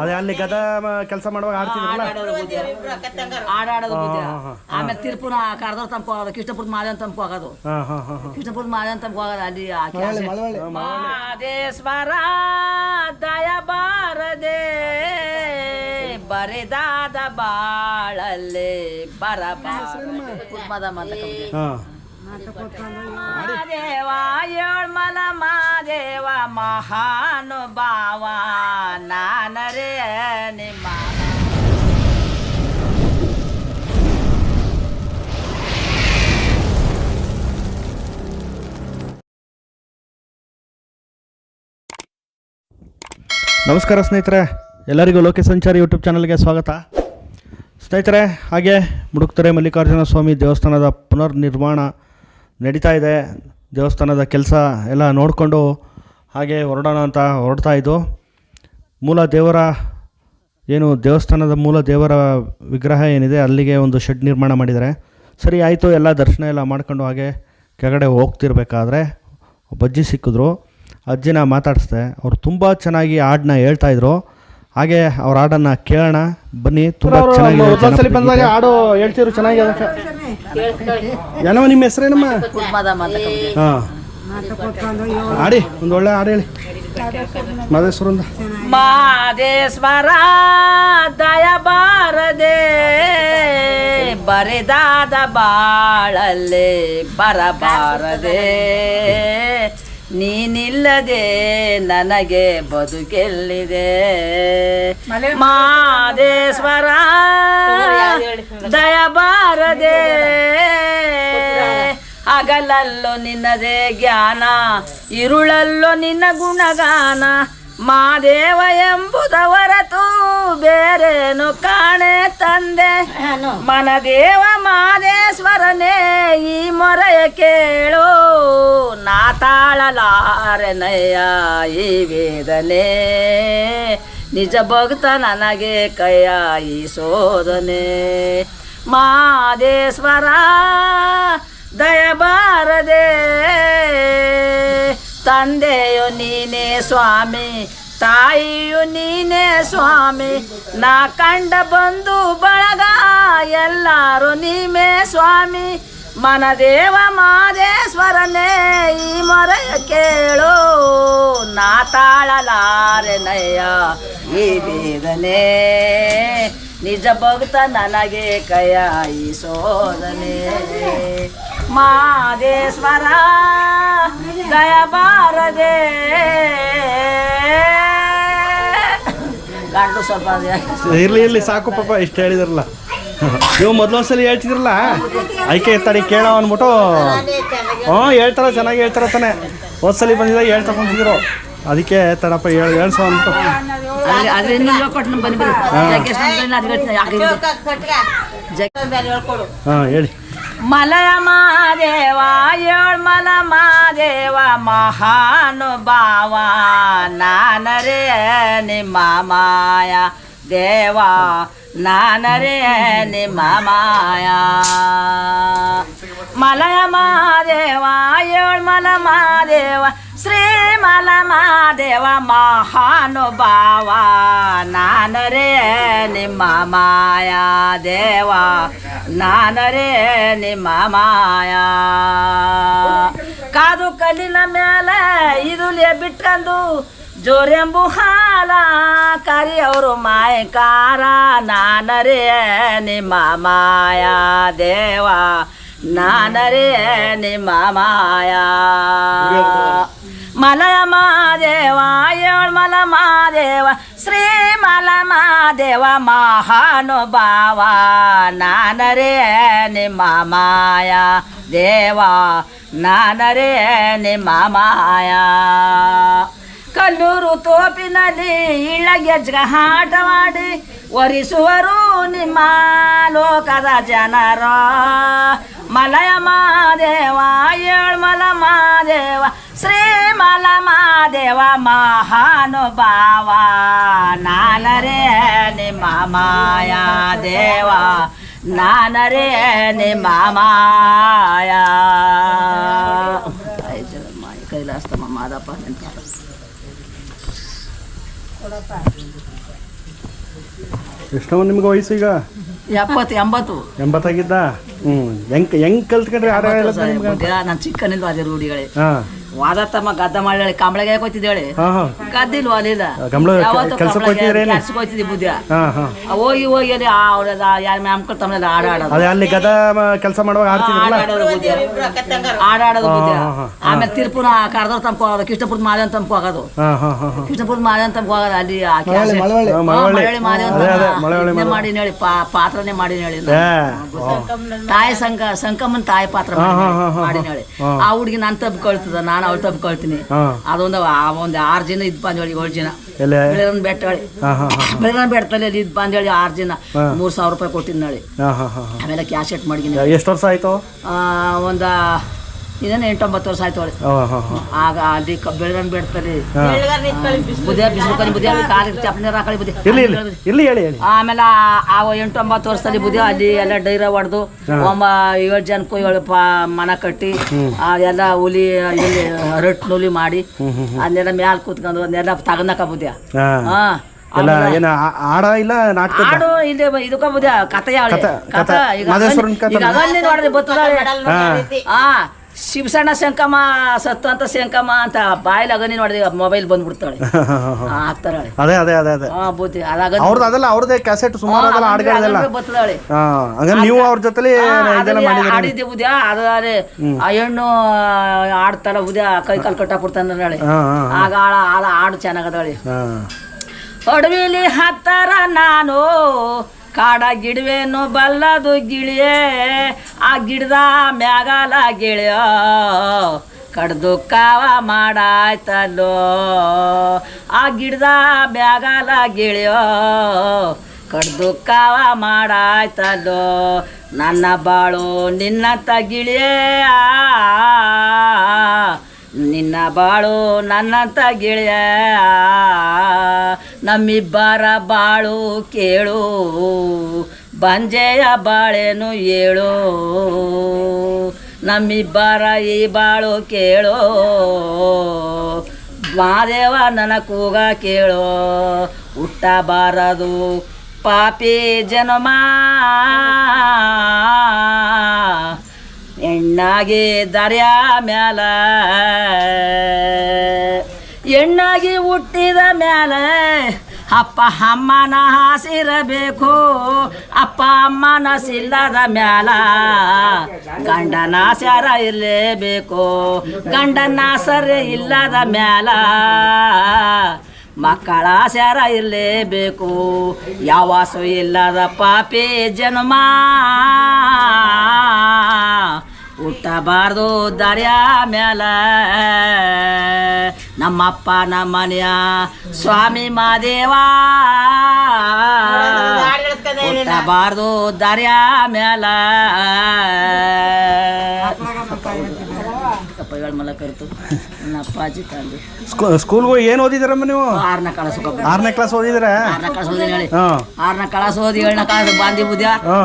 ಅದೇ ಅಲ್ಲಿ ಗದ ಕೆಲಸ ಮಾಡುವಾಗ ಆಡ್ತಿದ್ರಲ್ಲ? ಆಡಾಡೋದು ಆಮೇಲೆ ತಿರುಪುನ ಕರ್ದವ್ರ ತಂಪು ಆಗೋದು ಕೃಷ್ಣಪುರದ ಮಾದೇವನ್ ತಂಪು ಆಗೋದು. ಕೃಷ್ಣಪುರದ ಮಾದೇವನ್ ತಂಪು ಆಗೋದು ಅಲ್ಲಿ. ಮಾದೇಶ್ವರ ದಯ ಬಾರದೆ ಬರೆದಾದ ಬಾಳಲ್ಲೇ ಬರಬಾರದೆ. ಕುರ್ಮದ ಮಂದ ಮಾದೇವ ಏಳ್ಮಲ ಮಾದೇವ, ಮಹಾನುಭಾವ, ನಾನರೇ ನಿಮ್ಮ. ನಮಸ್ಕಾರ ಸ್ನೇಹಿತರೆ, ಎಲ್ಲರಿಗೂ ಲೋಕ ಸಂಚಾರಿ ಯೂಟ್ಯೂಬ್ ಚಾನಲ್ಗೆ ಸ್ವಾಗತ. ಸ್ನೇಹಿತರೆ, ಹಾಗೆ ಮುಡುಕ್ತರೆ ಮಲ್ಲಿಕಾರ್ಜುನ ಸ್ವಾಮಿ ದೇವಸ್ಥಾನದ ಪುನರ್ನಿರ್ಮಾಣ ನಡೀತಾ ಇದೆ. ದೇವಸ್ಥಾನದ ಕೆಲಸ ಎಲ್ಲ ನೋಡಿಕೊಂಡು ಹಾಗೆ ಹೊರಡೋಣ ಅಂತ ಹೊರಡ್ತಾ ಇದ್ದು, ಮೂಲ ದೇವರ ಏನು ದೇವಸ್ಥಾನದ ಮೂಲ ದೇವರ ವಿಗ್ರಹ ಏನಿದೆ, ಅಲ್ಲಿಗೆ ಒಂದು ಶೆಡ್ ನಿರ್ಮಾಣ ಮಾಡಿದ್ದಾರೆ. ಸರಿ, ಆಯಿತು, ಎಲ್ಲ ದರ್ಶನ ಎಲ್ಲ ಮಾಡ್ಕೊಂಡು ಹಾಗೆ ಕೆಳಗಡೆ ಹೋಗ್ತಿರ್ಬೇಕಾದ್ರೆ ಒಬ್ಬ ಅಜ್ಜಿ ಸಿಕ್ಕಿದ್ರು. ಅಜ್ಜಿನ ಮಾತಾಡಿಸ್ದೆ, ಅವ್ರು ತುಂಬ ಚೆನ್ನಾಗಿ ಹಾಡನ್ನ ಹೇಳ್ತಾಯಿದ್ರು ಹಾಗೆ ಅವ್ರ ಹಾಡನ್ನ ಕೇಳೋಣ. ಬನ್ನಿ ತುಂಬ ಚೆನ್ನಾಗಿ ಬಂದಾಗ ಹಾಡು ಹೇಳ್ತಿದ್ರು ಚೆನ್ನಾಗಿ ಏನಮ್ಮ ನಿಮ್ಮ ಹೆಸರೇನಮ್ಮ. ಹಾಂ. ಹಾಡಿ ಒಂದು ಒಳ್ಳೆ ಹಾಡು ಹೇಳಿ. ಮಾದೇಶ್ವರಂದ ಮಾದೇಶ್ವರ ದಯ ಬಾರದೆ ಬರೆದಾದ ಬಾಳಲ್ಲೇ ಬರಬಾರದೆ. ನೀನಿಲ್ಲದೆ ನನಗೆ ಬದುಕೆಲ್ಲಿದೆ? ಮಾದೇಶ್ವರ ದಯಬಾರದೆ. ಹಗಲಲ್ಲೋ ನಿನ್ನದೇ ಜ್ಞಾನ ಇರುಳಲ್ಲೋ ನಿನ್ನ ಗುಣಗಾನ. ಮಾದೇವ ಎಂಬುದವರತು ಬೇರೇನು ಕಾಣೆ ತಂದೆ? ಮನದೇವ ಮಾದೇಶ್ವರನೇ ಈ ಮೊರೆಯ ಕೇಳು. ನಾ ತಾಳಲಾರೆನಯ್ಯ ಈ ವೇದನೆ. ನಿಜ ಭಕ್ತ ನನಗೆ ಕೈಯ ಈ ಸೋದನೆ ಮಾದೇಶ್ವರ ದಯ ಬಾರದೆ ತಂದೆಯು ನೀನೇ ಸ್ವಾಮಿ, ತಾಯಿಯು ನೀನೇ ಸ್ವಾಮಿ. ನಾ ಕಂಡ ಬಂದು ಬಳಗ, ಎಲ್ಲರೂ ನೀಮೇ ಸ್ವಾಮಿ. ಮನದೇವ ಮಾದೇಶ್ವರನೇ, ಈ ಮರೆಯ ಕೇಳು, ನಾ ತಾಳಲಾರೆನಯ್ಯ, ಈ ವೇದನೆ ನಿಜ ಭಕ್ತ ನನಗೆ ಕಯ ಈ ಶೋಧನೆ ಮಾದೇಶ್ವರ ದಯ ಬಾರದೆ ಗಂಡು ಸ್ವಲ್ಪ ಅದು. ಇರ್ಲಿ ಇರ್ಲಿ ಸಾಕು ಪಾಪ ಇಷ್ಟು ಹೇಳಿದ್ರಲ್ಲ. ನೀವು ಮೊದಲೊಂದ್ಸಲ ಹೇಳ್ತಿದ್ರಲ್ಲ ಆಯ್ಕೆ ತಡಿ ಕೇಳೋ ಅಂದ್ಬಿಟ್ಟು ಹ್ಞೂ ಹೇಳ್ತಾರ ಚೆನ್ನಾಗಿ ಹೇಳ್ತಾರ ತಾನೆ. ಹೋದ್ಸಲಿ ಬಂದಿದ್ದಾಗ ಹೇಳ್ತಾ ಕುಂತಿದ್ರು. ಅದಕ್ಕೆ ತಡಪ್ಪ ಹೇಳಿ ಹೇಳ್ಸೋ ಅಂತ? ಹಾಂ ಹೇಳಿ. ಮಲಯ ಮಾದೇವ ಏಳ್ಮಲ ಮಾದೇವ ಮಹಾನುಭಾವ ನಾನರೇ ನಿಮ್ಮ ಮಾಯ ದೇವ ನಾನರೇ ನಿಮ್ಮ ಮಾಯ ಮಲಯ ಮಾದೇವ ಏಳ್ಮಲ ಮಾದೇವ ಶ್ರೀಮಲ ಮಾದೇವ ಮಹಾನುಭಾವ ನಾನರೇ ನಿಮ್ಮ ಮಾಯ ದೇವ ನಾನರೇ ನಿಮ್ಮ ಮಾಯ ಕಾದು ಕಲ್ಲಿನ ಮೇಲೆ ಇದುಲೆ ಬಿಟ್ಕೊಂಡು ಜೋರೆಂಬು ಹಾಲ ಕರಿ ಅವರು ಮಾಯಕಾರ ನಾನರೇ ನಿಮ್ಮ ಮಾಯ ದೇವ ನಾನರೇ ನಿಮ್ಮ ಮಾಯ ಮಲಯ ಮಾದೇವ ಏಳ್ಮಲ ಮಾದೇವ ಶ್ರೀ ಮಲ ಮಾದೇವ ಮಹಾನುಭಾವ, ನಾನರೇ ನಿಮ್ಮ ಮಾಯ, ದೇವ, ನಾನರೇ ನಿಮ್ಮ ಮಾಯ. ಕಲ್ಲೂರು ತೋಪಿನಲ್ಲಿ ಇಳಗೆಜ್ಗ ಆಟವಾಡಿ ಒರಿಸುವರು ನಿಮ್ಮ ಲೋಕದ ಜನರ. ಮಲಯ ಮಾದೇವ ಏಳ್ಮಲ ಮಾದೇವ ಶ್ರೀ ಮಲ ಮಾದೇವ ಮಹಾನುಭಾವ ನಾನರೇ ನಿಮ್ಮ ಮಾಯ ದೇವ ನಾನರೇ ನಿಮ್ಮ ಮಾಯ ಕೈಲಾಸ್ತಮ್ಮ ಮಾದಪ್ಪ ನೆನ್ಪಾದ ಎಷ್ಟೋ ನಿಮ್ಗೆ ವಯಸ್ಸು ಈಗ ಎಪ್ಪತ್ತು ಎಂಬತ್ತು. ಎಂಬತ್ತಾಗಿದ್ದ? ಹ್ಮ್. ಹೆಂಗ್ ಹೆಂಗ್ ಕಲ್ತ್ಕೊಂಡ್ರಿ ನಾನ್ ನಾನು ಚಿಕ್ಕನಿಂದ ಅದೇ ರೂಢಿಗಳೇ ಹಾಂ. ವಾದತ್ತಮ್ಮ ಗದ್ದ ಮಾಡಿ ಕಂಬಳಗೆ ಹೋಯ್ತಿದ್ದೇಳೆ ಹಾಂ ಹಾಂ. ಅಲ್ಲಿಲ್ಲ ಕೆಲ್ಸಕ್ಕೆ ಹೋಗ್ತಿದ್ರೇನು ಬುದ್ಧ ಹಾಂ ಹೋಗಿ ಹೋಗಿ ಅಲ್ಲಿ ಯಾರ ತಮ್ಮನೆಲ್ಲ ಆಡ ಆಡೋದು. ಅದೇ ಅಲ್ಲಿ ಗದ ಕೆಲಸ ಮಾಡುವಾಗ ಆಡ್ತಿದ್ರಲ್ಲ? ಆಡಾಡೋದು ಬುದ್ಧಿ ಆಡಾಡೋದು ಬುದ್ಧಿ ಆಮೇಲೆ ತಿರುಪುನ ಕರೆದವ್ರು ತಂಪು ಹೋಗೋದು ಕೃಷ್ಣಪುರದ ಮಾದೇವನ ತಂಪು ಹೋಗೋದು ಹಾಂ ಹಾಂ ಹಾಂ ಹಾಂ. ಕೃಷ್ಣಪುರದ ಮಾದೇವನ ತಂಪು ಹೋಗೋದು ಅಲ್ಲಿ ಆ ಕ್ಯಾಸೆಟ್. ಹಾ, ಹಾ, ಮಳವಳ್ಳಿ. ಮಳವಳ್ಳಿ ಮಾದೇವನ ಅದೇ, ಅದೇ, ತಂಪು ಮಳವಳ್ಳಿ ಇದನ್ನೇ ಮಾಡಿ ಹೇಳಿ ಪಾ- ಪಾತ್ರನೇ ಮಾಡಿ ಹೇಳಿ ನಾನು. ಏ ತಾಯಿ ಸಂಕ ಸಂಕಮ್ಮನ ತಾಯಿ ಪಾತ್ರ ಹಾ, ಹಾ, ಹಾ, ಹಾ, ಮಾಡಿ ಹೇಳಿ. ಆ ಹುಡುಗಿ ನಾನು ತಬ್ಕೊಳ್ತದ ನಾನು ಅವಳು ತಬ್ಕೊಳ್ತೀನಿ ಅದೊಂದು ಆ ಒಂದು ಆರು ಜನ ಇದ್ ಬಂದೇಳಿ ಏಳು ಜನ. ಬೆಳಗಿನ ಬೆಳಗಿನ ಬೆಟ್ಟದಲ್ಲಿ ಅಲ್ಲಿ ಇದ್ ಬಂದೇಳಿ ಆರು ಜನ. ಮೂರು ಸಾವಿರ ರೂಪಾಯಿ ಕೊಟ್ಟಿದ್ದು ನಾಳೆ. ಹಾಂ ಹಾಂ ಹಾಂ ಆಮೇಲೆ ಕ್ಯಾಶ್ ಎಟ್ ಹಾಂ ಎಷ್ಟು ವರ್ಷ ಆಯ್ತು? ಒಂದು ಇದೇನು ಎಂಟೊಂಬತ್ತು ವರ್ಷ ಆಯ್ತು ಅವಳು ಹಾಂ ಹಾಂ ಹಾಂ. ಆಗ ಅಲ್ಲಿ ಕ- ಬಿಡ್ತಾರೆ ಬೆಟ್ಟದಲ್ಲಿ. ಹಾಂ. ಬುದ್ಧಿ ಬಿಸಿಲು ಕಲಿ ಬುದ್ಧಿ ಕಾಲಿಗೆ ಚಪ್ಪಲಿ ಹಾಕಳಿ ಬುದ್ಧಿ. ಇಲ್ಲಿ ಇಲ್ಲಿ ಇಲ್ಲಿ ಹೇಳಿ ಹೇಳಿ. ಆಮೇಲೆ ಆ- ಎಂಟೊಂಬತ್ತು ವರ್ಷದಲ್ಲಿ ಬುದ್ಧಿ ಅಲ್ಲಿ ಎಲ್ಲ ಡೈರ ಹೊಡೆದು ಒಮ್ಮ ಏಳು ಜನಕ್ಕೂ ಏಳು ಮನ ಕಟ್ಟಿ ಆ ಎಲ್ಲ ಹುಲಿ ಇಲ್ಲಿ ನುಲಿ ಮಾಡಿ ಅದನ್ನೆಲ್ಲ ಮ್ಯಾಲ ಕೂತ್ಕೊಂಡು ಅದನ್ನೆಲ್ಲ ತಗನಕ ಬುದ್ಧಿ. ಹಾಂ. ಹಾ. ಎಲ್ಲ ಏನು ಆಡ ಇಲ್ಲ ನಾಟಕ? ಆಡು ಇಲ್ಲಿ ಇದಕ್ಕ ಬುದ್ಧ. ಕಥೆ ಕಥ. ಈಗ ನೋಡ್ರಿ ಬರ್ತದಾಳೆ ಹಾಂ. ಹಾ. ಶಿವಸಣ್ಣ ಶಂಕಮ್ಮ ಸತ್ತು ಅಂತ ಶಂಕಮ್ಮ ಅಂತ ಬಾಯಲ್ಲಿ ಅಗನಿ ನೋಡಿದ್ರೆ ಮೊಬೈಲ್ ಬಂದ್ಬಿಡ್ತಾಳೆ. ಹಾಕ್ತಾಳೆ ಅದೇ ಅದೇ ಅದೇ ಅದೇ. ಹಾ ಬುದ್ಧಿ ಅದಾಗ ಅವ್ರದ್ದು ಅದೆಲ್ಲ ಅವ್ರದ್ದೇ ಕ್ಯಾಸೆಟ್ ಸುಮಾರು ಅದೆಲ್ಲ ಹಾಡ್ಗಳೆಲ್ಲ ಬತ್ತದಾಳೆ. ಹಂಗಾರೆ ನೀವು ಅವ್ರ ಜೊತೆಲಿ ಇದೆಲ್ಲ ಮಾಡಿದ್ದೀರಿ ಆಡಿದ್ದೆ ಬುದ್ಯಾ ಅದಾರೆ ಆ ಹೆಣ್ಣು ಆಡ್ತಾಳ ಉದ್ಯ ಕೈ ಕಾಲು ಕಟ್ಟಾಕ್ಬಿಡ್ತಾನೆ ನಾಳೆ ಆಗ ಆಳ ಆಳ ಹಾಡು ಚೆನ್ನಾಗದಾಳೆ. ಅಡವಿಲಿ ಹತ್ತರ ನಾನು ಕಾಡ ಗಿಡವೇನು ಬಲ್ಲದು ಗಿಳಿಯೇ. ಆ ಗಿಡದ ಮ್ಯಾಗಲ ಗಿಳಿಯೋ ಕಡ್ದು ಕಾವ ಮಾಡಾಯ್ತಲ್ಲೋ. ಆ ಗಿಡದ ಮ್ಯಾಗಲ ಗಿಳಿಯೋ ಕಡ್ದು ಕಾವ ಮಾಡಾಯ್ತಲ್ಲೋ. ನನ್ನ ಬಾಳು ನಿನ್ನ ತಗಿಳಿಯೇ ನಿನ್ನ ಬಾಳು ನನ್ನಂತ ಗೆಳೆಯ. ನಮ್ಮಿಬ್ಬರ ಬಾಳು ಕೇಳು. ಬಂಜೆಯ ಬಾಳೆನು ಏಳು ನಮ್ಮಿಬ್ಬರ ಈ ಬಾಳು ಕೇಳು. ಮಾದೇವ ನನ್ನ ಕೂಗ ಕೇಳು. ಹುಟ್ಟಬಾರದು ಪಾಪಿ ಜನ್ಮ. ಹೆಣ್ಣಾಗಿ ದರ್ಯಾ ಮ್ಯಾಲ. ಹೆಣ್ಣಾಗಿ ಹುಟ್ಟಿದ ಮ್ಯಾಲ. ಅಪ್ಪ ಅಮ್ಮನ ಹಾಸಿರಬೇಕು. ಅಪ್ಪ ಅಮ್ಮನ ಸಿಲ್ಲದ ಮ್ಯಾಲ. ಗಂಡನ ಸರ ಇರಲೇಬೇಕು. ಗಂಡನ ಸರಿ ಇಲ್ಲದ ಮ್ಯಾಲ. ಮಕ್ಕಳ ಸರ ಇರಲೇಬೇಕು. ಯಾವಾಸು ಇಲ್ಲದ ಪಾಪಿ ಜನ್ಮ. ಹುಟ್ಟಬಾರ್ದು ದಾರ್ಯಾ ಮ್ಯಾಲ. ನಮ್ಮಪ್ಪ ನಮ್ಮನೆಯ ಸ್ವಾಮಿ ಮಾದೇವ ಹುಟ್ಟಬಾರ್ದು ದಾರ್ಯಾ ಮ್ಯಾಲ. ಕಪ್ಪಗಳು ಮಲ ಕರ್ತು. ನನ್ನ ಅಪ್ಪಾಜಿ ತಂದು. ಸ್ಕೂಲ್ಗೆ ಏನು ಓದಿದ್ದೀರಮ್ಮ ನೀವು? ಆರನೇ ಕಳಸು ಆರನೇ ಕ್ಲಾಸ್ ಓದಿದ್ರ ಆರನೇ ಕ್ಲಾಸ್ ಓದಿ ಹೇಳಿ. ಆರನೇ ಕಳಸ ಓದಿ ಏಳನೇ ಕಳಸ ಬಾಂಧಿ ಬುದ್ಧ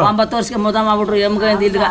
ಒಂಬತ್ತು ವರ್ಷಕ್ಕೆ ಮುದ ಮಾಡ್ಬಿಟ್ರು ಎಮ್ಗ ಇಲ್ಗ